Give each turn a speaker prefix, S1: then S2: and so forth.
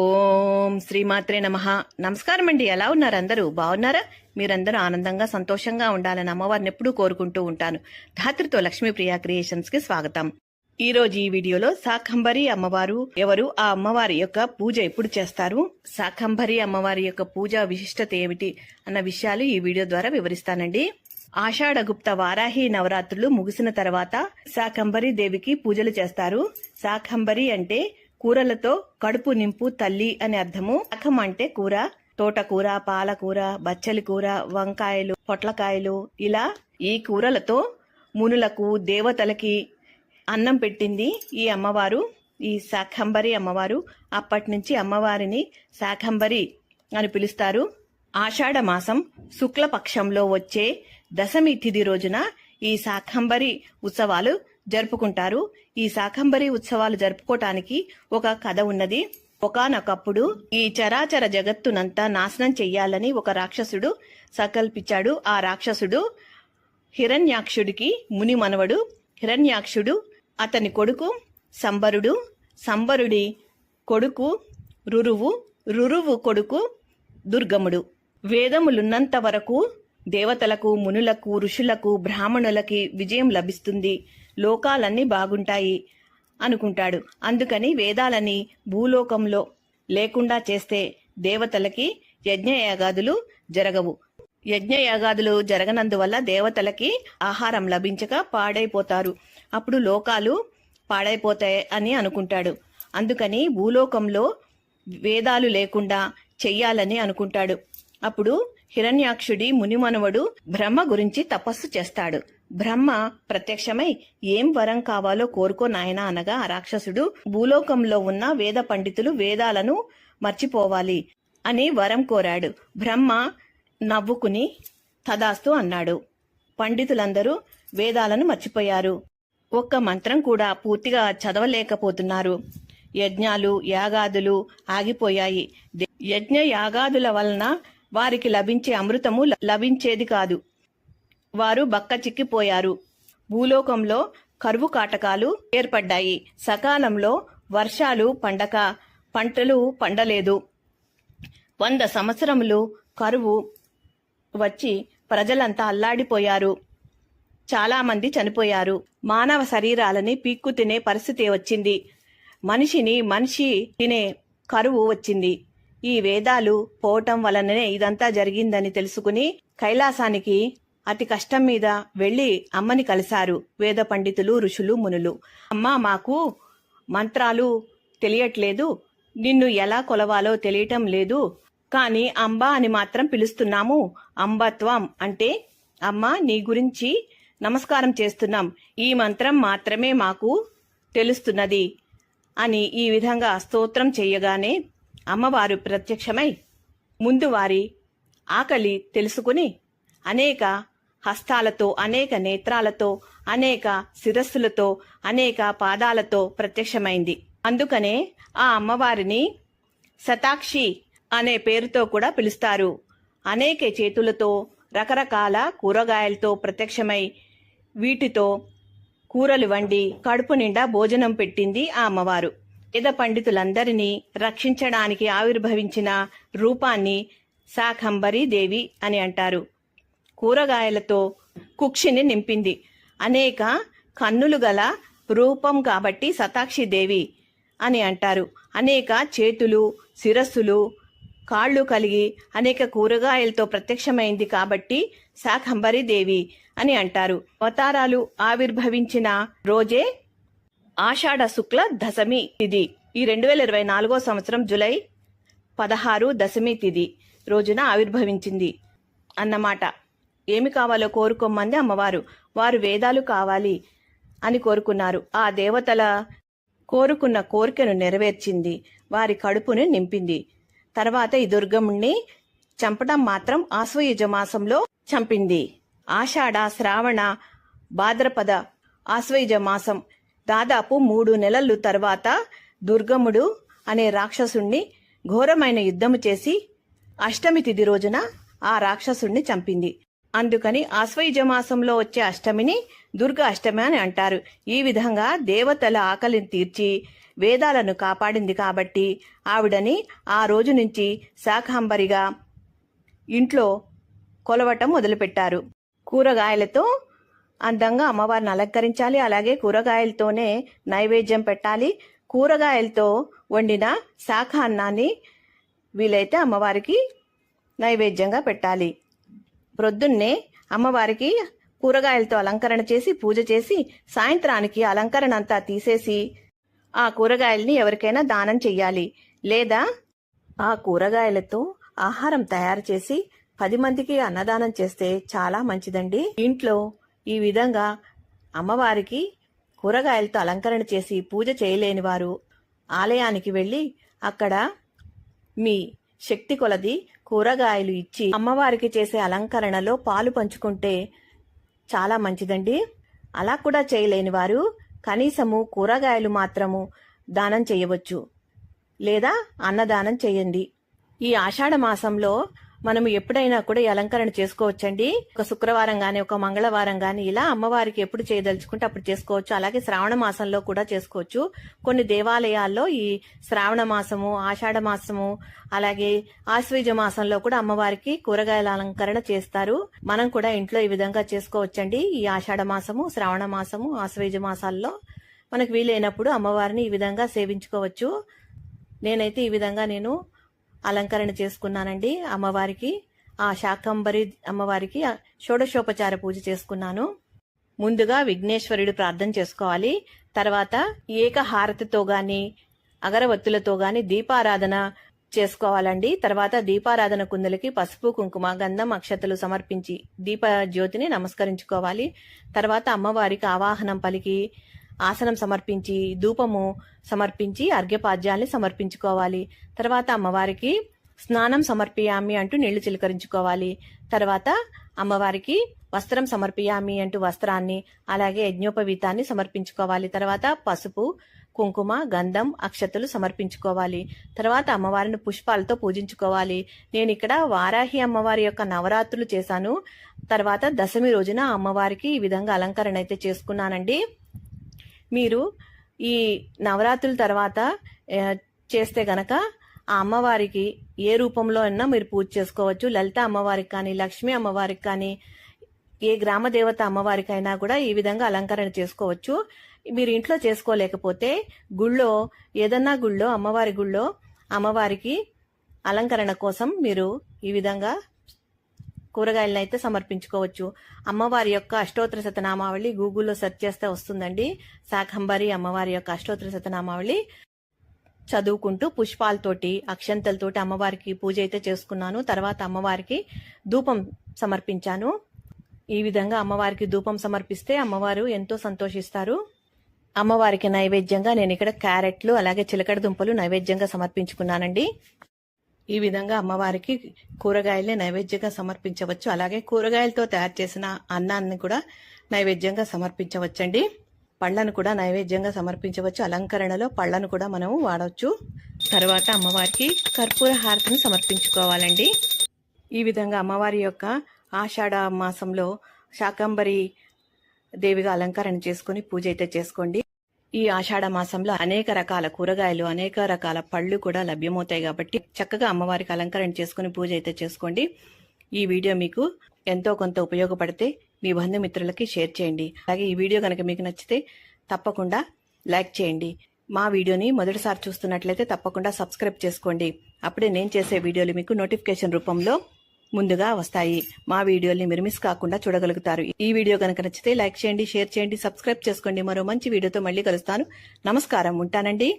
S1: ఓం శ్రీమాత్రే నమ. నమస్కారం అండి ఎలా ఉన్నారు అందరూ? బాగున్నారా? మీరందరూ ఆనందంగా సంతోషంగా ఉండాలని అమ్మవారిని ఎప్పుడూ కోరుకుంటూ ఉంటాను. ధాత్రితో లక్ష్మీప్రియ క్రియేషన్స్కి స్వాగతం. ఈ రోజు ఈ వీడియోలో శాకంబరి అమ్మవారు ఎవరు? ఆ అమ్మవారి యొక్క పూజ ఎప్పుడు చేస్తారు? శాకంబరి అమ్మవారి యొక్క పూజ విశిష్టత ఏమిటి? అన్న విషయాలు ఈ వీడియో ద్వారా వివరిస్తానండి. ఆషాఢగుప్త వారాహి నవరాత్రులు ముగిసిన తర్వాత శాకంబరి దేవికి పూజలు చేస్తారు. శాకంబరి అంటే కూరలతో కడుపు నింపు తల్లి అని అర్థము. రకం అంటే కూర తోటకూర పాలకూర బచ్చలి కూర వంకాయలు పొట్లకాయలు. ఇలా ఈ కూరలతో మునులకు దేవతలకి అన్నం పెట్టింది ఈ అమ్మవారు ఈ శాకంబరి అమ్మవారు. అప్పటి నుంచి అమ్మవారిని శాకంబరి అని పిలుస్తారు. ఆషాఢ మాసం శుక్లపక్షంలో వచ్చే దశమి తిథి రోజున ఈ శాకంబరి ఉత్సవాలు జరుపుకుంటారు. ఈ శాకంబరి ఉత్సవాలు జరుపుకోవటానికి ఒక కథ ఉన్నది. ఒకానొకప్పుడు ఈ చరాచర జగత్తునంతా నాశనం చెయ్యాలని ఒక రాక్షసుడు సంకల్పించాడు. ఆ రాక్షసుడు హిరణ్యాక్షుడికి ముని మనవడు హిరణ్యాక్షుడు అతని కొడుకు సంబరుడు. సంబరుడి కొడుకు రురువు. రురువు కొడుకు దుర్గముడు. వేదములున్నంత వరకు దేవతలకు మునులకు ఋషులకు బ్రాహ్మణులకి విజయం లభిస్తుంది. లోకాలన్నీ బాగుంటాయి అనుకుంటాడు. అందుకని వేదాలని భూలోకంలో లేకుండా చేస్తే దేవతలకి యజ్ఞయాగాదులు జరగవు. యజ్ఞయాగాదులు జరగనందువల్ల దేవతలకి ఆహారం లభించక పాడైపోతారు. అప్పుడు లోకాలు పాడైపోతాయి అని అనుకుంటాడు. అందుకని భూలోకంలో వేదాలు లేకుండా చెయ్యాలని అనుకుంటాడు. అప్పుడు హిరణ్యాక్షుడి మునిమనవడు బ్రహ్మ గురించి తపస్సు చేస్తాడు. బ్రహ్మ ప్రత్యక్షమై ఏం వరం కావాలో కోరుకో నాయనా అనగా రాక్షసుడు భూలోకంలో ఉన్న వేద పండితులు వేదాలను మర్చిపోవాలి అని వరం కోరాడు. బ్రహ్మ నవ్వుకుని తదాస్తు అన్నాడు. పండితులందరూ వేదాలను మర్చిపోయారు. ఒక్క మంత్రం కూడా పూర్తిగా చదవలేకపోతున్నారు. యజ్ఞాలు యాగాదులు ఆగిపోయాయి. దే- యజ్ఞ యాగాదుల వలన వారికి లభించే అమృతము ల- లభించేది కాదు. వారు బక్క చిక్కిపోయారు. భూలోకంలో కరువు కాటకాలు ఏర్పడ్డాయి. సకాలంలో వర్షాలు పండక పంటలు పండలేదు. వంద సంవత్సరములు కరువు వచ్చి ప్రజలంతా అల్లాడిపోయారు. చాలామంది చనిపోయారు. మానవ శరీరాలని పీక్కు తినే పరిస్థితి వచ్చింది. మనిషిని మనిషి తినే కరువు వచ్చింది. ఈ వేదాలు పోవటం వలననే ఇదంతా జరిగిందని తెలుసుకుని కైలాసానికి అతి కష్టం మీద వెళ్ళి అమ్మని కలిశారు వేద పండితులు ఋషులు మునులు. అమ్మ మాకు మంత్రాలు తెలియట్లేదు నిన్ను ఎలా కొలవాలో తెలియటం లేదు కానీ అంబ అని మాత్రం పిలుస్తున్నాము. అంబత్వం అంటే అమ్మ నీ గురించి నమస్కారం చేస్తున్నాం ఈ మంత్రం మాత్రమే మాకు తెలుస్తున్నది అని ఈ విధంగా స్తోత్రం చేయగానే అమ్మవారు ప్రత్యక్షమై ముందు వారి ఆకలి తెలుసుకుని అనేక హస్తాలతో అనేక నేత్రాలతో అనేక శిరస్సులతో అనేక పాదాలతో ప్రత్యక్షమైంది. అందుకనే ఆ అమ్మవారిని శతాక్షి అనే పేరుతో కూడా పిలుస్తారు. అనేక చేతులతో రకరకాల కూరగాయలతో ప్రత్యక్షమై వీటితో కూరలు వండి కడుపు నిండా భోజనం పెట్టింది ఆ అమ్మవారు. వేద పండితులందరినీ రక్షించడానికి ఆవిర్భవించిన రూపాన్ని శాకంబరీ దేవి అని అంటారు. కూరగాయలతో కుక్షిని నింపింది. అనేక కన్నులు గల రూపం కాబట్టి సతాక్షి దేవి అని అంటారు. అనేక చేతులు శిరస్సులు కాళ్ళు కలిగి అనేక కూరగాయలతో ప్రత్యక్షమైంది కాబట్టి శాకంబరీ దేవి అని అంటారు. అవతారాలు ఆవిర్భవించిన రోజే ఆషాఢ శుక్ల దశమి తిథి ఈ రెండు వేల ఇరవై నాలుగో సంవత్సరం జులై పదహారు దశమి తిథి రోజున ఆవిర్భవించింది. అన్నమాట ఏమి కావాలో కోరుకోమంది అమ్మవారు. వారు వేదాలు కావాలి అని కోరుకున్నారు. ఆ దేవతల కోరుకున్న కోరికను నెరవేర్చింది. వారి కడుపును నింపింది. తర్వాత ఈ దుర్గముణ్ణి చంపడం మాత్రం ఆశ్వయుజ మాసంలో చంపింది. ఆషాఢ శ్రావణ భాద్రపద ఆశ్వయుజ మాసం దాదాపు మూడు నెలలు తర్వాత దుర్గముడు అనే రాక్షసుణ్ణి ఘోరమైన యుద్ధము చేసి అష్టమి తిథి రోజున ఆ రాక్షసుణ్ణి చంపింది. అందుకని ఆశ్వయుజ మాసంలో వచ్చే అష్టమిని దుర్గ అష్టమి అని అంటారు. ఈ విధంగా దేవతల ఆకలిని తీర్చి వేదాలను కాపాడింది కాబట్టి ఆవిడని ఆ రోజు నుంచి శాకాంబరిగా ఇంట్లో కొలవటం మొదలుపెట్టారు. కూరగాయలతో అందంగా అమ్మవారిని అలంకరించాలి. అలాగే కూరగాయలతోనే నైవేద్యం పెట్టాలి. కూరగాయలతో వండిన శాఖ అన్నాన్ని వీలైతే అమ్మవారికి నైవేద్యంగా పెట్టాలి. ప్రొద్దున్నే అమ్మవారికి కూరగాయలతో అలంకరణ చేసి పూజ చేసి సాయంత్రానికి అలంకరణ అంతా తీసేసి ఆ కూరగాయల్ని ఎవరికైనా దానం చెయ్యాలి. లేదా ఆ కూరగాయలతో ఆహారం తయారు చేసి పది మందికి అన్నదానం చేస్తే చాలా మంచిదండి. ఇంట్లో ఈ విధంగా అమ్మవారికి కూరగాయలతో అలంకరణ చేసి పూజ చేయలేని వారు ఆలయానికి వెళ్ళి అక్కడ మీ శక్తి కొలది కూరగాయలు ఇచ్చి అమ్మవారికి చేసే అలంకరణలో పాలు పంచుకుంటే చాలా మంచిదండి. అలా కూడా చేయలేని వారు కనీసము కూరగాయలు మాత్రము దానం చేయవచ్చు లేదా అన్నదానం చేయండి. ఈ ఆషాఢ మాసంలో మనం ఎప్పుడైనా కూడా ఈ అలంకరణ చేసుకోవచ్చండి. ఒక శుక్రవారం గాని ఒక మంగళవారం గాని ఇలా అమ్మవారికి ఎప్పుడు చేయదలుచుకుంటే అప్పుడు చేసుకోవచ్చు. అలాగే శ్రావణ మాసంలో కూడా చేసుకోవచ్చు. కొన్ని దేవాలయాల్లో ఈ శ్రావణ మాసము ఆషాఢ మాసము అలాగే ఆశ్వీజ మాసంలో కూడా అమ్మవారికి కూరగాయల అలంకరణ చేస్తారు. మనం కూడా ఇంట్లో ఈ విధంగా చేసుకోవచ్చండి. ఈ ఆషాఢ మాసము శ్రావణ మాసము ఆశ్వీజ మాసాల్లో మనకు వీలైనప్పుడు అమ్మవారిని ఈ విధంగా సేవించుకోవచ్చు. నేనైతే ఈ విధంగా నేను అలంకరణ చేసుకున్నానండి అమ్మవారికి ఆ శాకంబరి అమ్మవారికి షోడశోపచార పూజ చేసుకున్నాను. ముందుగా విఘ్నేశ్వరుడు ప్రార్థన చేసుకోవాలి. తర్వాత ఏకహారతితో గాని అగరవత్తులతో గాని దీపారాధన చేసుకోవాలండి. తర్వాత దీపారాధన కుందులకి పసుపు కుంకుమ గంధం అక్షతలు సమర్పించి దీప జ్యోతిని నమస్కరించుకోవాలి. తర్వాత అమ్మవారికి ఆవాహనం పలికి ఆసనం సమర్పించి ధూపము సమర్పించి అర్ఘ్యపాద్యాల్ని సమర్పించుకోవాలి. తర్వాత అమ్మవారికి స్నానం సమర్పియామి అంటూ నీళ్ళు చిలకరించుకోవాలి. తర్వాత అమ్మవారికి వస్త్రం సమర్పియామి అంటూ వస్త్రాన్ని అలాగే యజ్ఞోపవీతాన్ని సమర్పించుకోవాలి. తర్వాత పసుపు కుంకుమ గంధం అక్షతలు సమర్పించుకోవాలి. తర్వాత అమ్మవారిని పుష్పాలతో పూజించుకోవాలి. నేను ఇక్కడ వారాహి అమ్మవారి యొక్క నవరాత్రులు చేశాను. తర్వాత దశమి రోజున అమ్మవారికి ఈ విధంగా అలంకరణ అయితే చేసుకున్నానండి. మీరు ఈ నవరాత్రుల తర్వాత చేస్తే గనక ఆ అమ్మవారికి ఏ రూపంలో అయినా మీరు పూజ చేసుకోవచ్చు. లలిత అమ్మవారికి కానీ లక్ష్మీ అమ్మవారికి కానీ ఏ గ్రామ దేవత అమ్మవారికైనా కూడా ఈ విధంగా అలంకరణ చేసుకోవచ్చు. మీరు ఇంట్లో చేసుకోలేకపోతే గుళ్ళో ఏదన్నా గుళ్ళో అమ్మవారి గుళ్ళో అమ్మవారికి అలంకరణ కోసం మీరు ఈ విధంగా కూరగాయలను అయితే సమర్పించుకోవచ్చు. అమ్మవారి యొక్క అష్టోత్తర శతనామావళి గూగుల్లో సెర్చ్ చేస్తే వస్తుందండి. శాకంబరి అమ్మవారి యొక్క అష్టోత్తర శతనామావళి చదువుకుంటూ పుష్పాలతోటి అక్షంతలతోటి అమ్మవారికి పూజ అయితే చేసుకున్నాను. తర్వాత అమ్మవారికి ధూపం సమర్పించాను. ఈ విధంగా అమ్మవారికి ధూపం సమర్పిస్తే అమ్మవారు ఎంతో సంతోషిస్తారు. అమ్మవారికి నైవేద్యంగా నేను ఇక్కడ క్యారెట్లు అలాగే చిలకడ దుంపలు నైవేద్యంగా సమర్పించుకున్నానండి. ఈ విధంగా అమ్మవారికి కూరగాయలనే నైవేద్యంగా సమర్పించవచ్చు. అలాగే కూరగాయలతో తయారు చేసిన అన్నాన్ని కూడా నైవేద్యంగా సమర్పించవచ్చండి. పళ్ళను కూడా నైవేద్యంగా సమర్పించవచ్చు. అలంకరణలో పళ్ళను కూడా మనము వాడవచ్చు. తర్వాత అమ్మవారికి కర్పూర హారతిని సమర్పించుకోవాలండి. ఈ విధంగా అమ్మవారి యొక్క ఆషాఢ మాసంలో శాకంబరి దేవిగా అలంకరణ చేసుకుని పూజ అయితే చేసుకోండి. ఈ ఆషాఢ మాసంలో అనేక రకాల కూరగాయలు అనేక రకాల పళ్ళు కూడా లభ్యమవుతాయి కాబట్టి చక్కగా అమ్మవారికి అలంకరణ చేసుకుని పూజ అయితే చేసుకోండి. ఈ వీడియో మీకు ఎంతో కొంత ఉపయోగపడితే మీ బంధుమిత్రులకి షేర్ చేయండి. అలాగే ఈ వీడియో కనుక మీకు నచ్చితే తప్పకుండా లైక్ చేయండి. మా వీడియోని మొదటిసారి చూస్తున్నట్లయితే తప్పకుండా సబ్స్క్రైబ్ చేసుకోండి. అప్పుడే నేను చేసే వీడియోలు మీకు నోటిఫికేషన్ రూపంలో ముందుగా వస్తాయి. మా వీడియోల్ని మీరు మిస్ కాకుండా చూడగలుగుతారు. ఈ వీడియో కనుక నచ్చితే లైక్ చేయండి షేర్ చేయండి సబ్స్క్రైబ్ చేసుకోండి. మరో మంచి వీడియోతో మళ్ళీ కలుస్తాను. నమస్కారం. ఉంటానండి.